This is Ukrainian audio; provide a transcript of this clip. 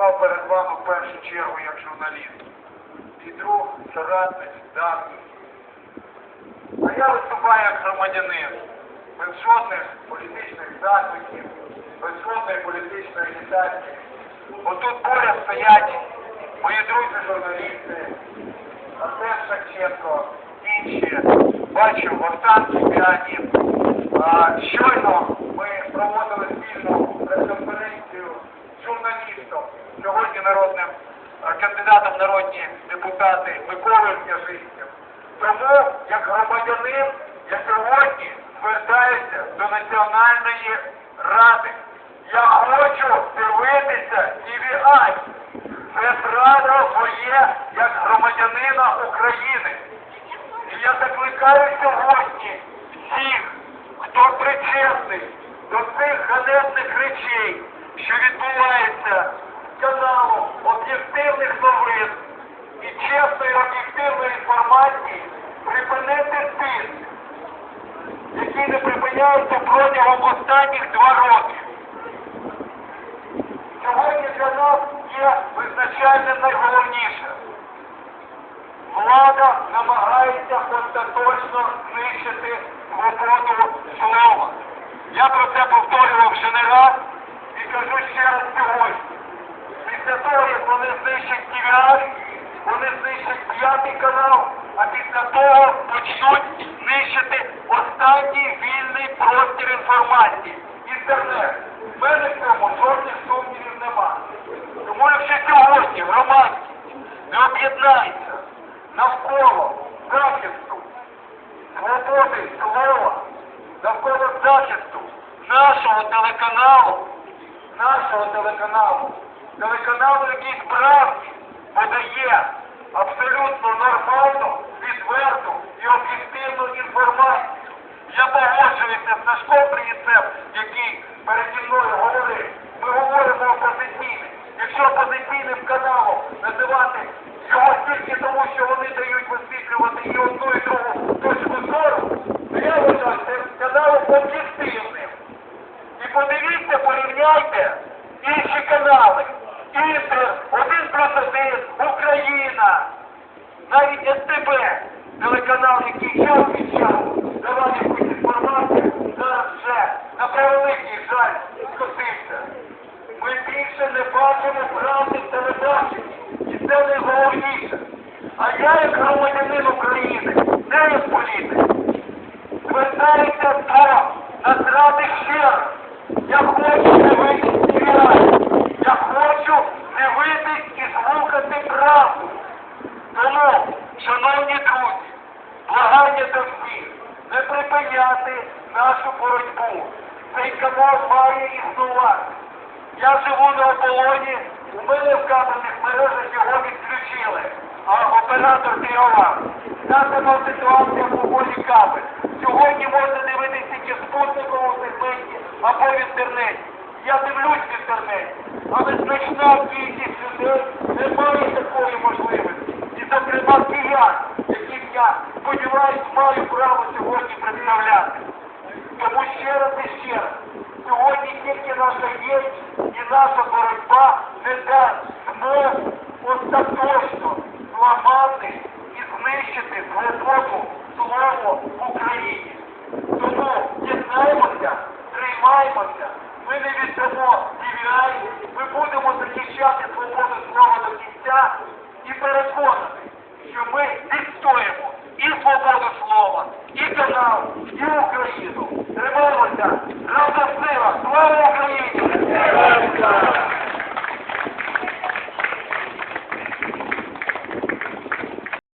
виступав перед вами в першу чергу як журналіст. І друг, соратник, давній. А я виступаю як громадянин, без жодних політичних закликів, без жодної політичної агітації. Отут поряд стоять мої друзі-журналісти, Артем Шевченко, інші. Бачу, Богдан Кіп'янів. Щойно ми проводили спільну прес-конференцію народним кандидатом народні депутати Миколою Княжицьким. Тому, як громадянин, я сьогодні звертаюся до Національної ради. Я хочу дивитися TVI. Це право моє як громадянина України. І я закликаю сьогодні всіх, хто причетний до цих ганебних речей, що відбуваються з каналом об'єктивних новин і чесної об'єктивної інформації, припинити тиск, який не припиняється протягом останніх два роки. Сьогодні для нас є визначальним найголовніше. Влада намагається остаточно знищити свободу слова. Я про це повторював вже не раз і кажу ще раз сьогодні. Після того, як вони знищать TVR, вони знищать п'ятий канал, а після того почнуть знищити останній вільний простір інформації. Інтернет. В мене в цьому жодних сумнівів нема. Тому якщо сьогодні громадськість не об'єднається навколо захисту свободи слова, навколо захисту нашого телеканалу, нашого телеканалу, телеканалу, який справді подає абсолютно нормальну, відверту і об'єктивну інформацію. Я погоджуюся з Сашком Приїцем, який переді мною говорив. Ми говоримо опозиційним. Якщо опозиційним каналом називати його тільки тому, що вони дають висвітлювати і одну, і другу точку зору, то я вважаю це Україна, навіть СТБ, телеканал, який час від часу давав якусь інформацію, зараз вже на превеликий жаль скотився. Ми більше не бачимо правди в телебаченні. І це найголовніше. А я, як громадянин України, не як політик, звертаюся до Нацради ще раз. Я хочу дивитись серіал. Я хочу дивитись і слухати правду. Тому, шановні друзі, благання до всіх, не припиняти нашу боротьбу. Цей канал має існувати. Я живу на оболоні, у мене в кабельних мережах його відключили, а оператор керував. Та сама ситуація по волі кабель. Сьогодні можна дивитися в спутниковому сегменті або в інтернеті. Я дивлюсь в інтернеті, але значна кількість людей не має такої можливості. І, зокрема, киян, я сподіваюсь, маю право сьогодні представляти. Тому ще раз і ще раз, сьогодні тільки наша єдність і наша боротьба не дасть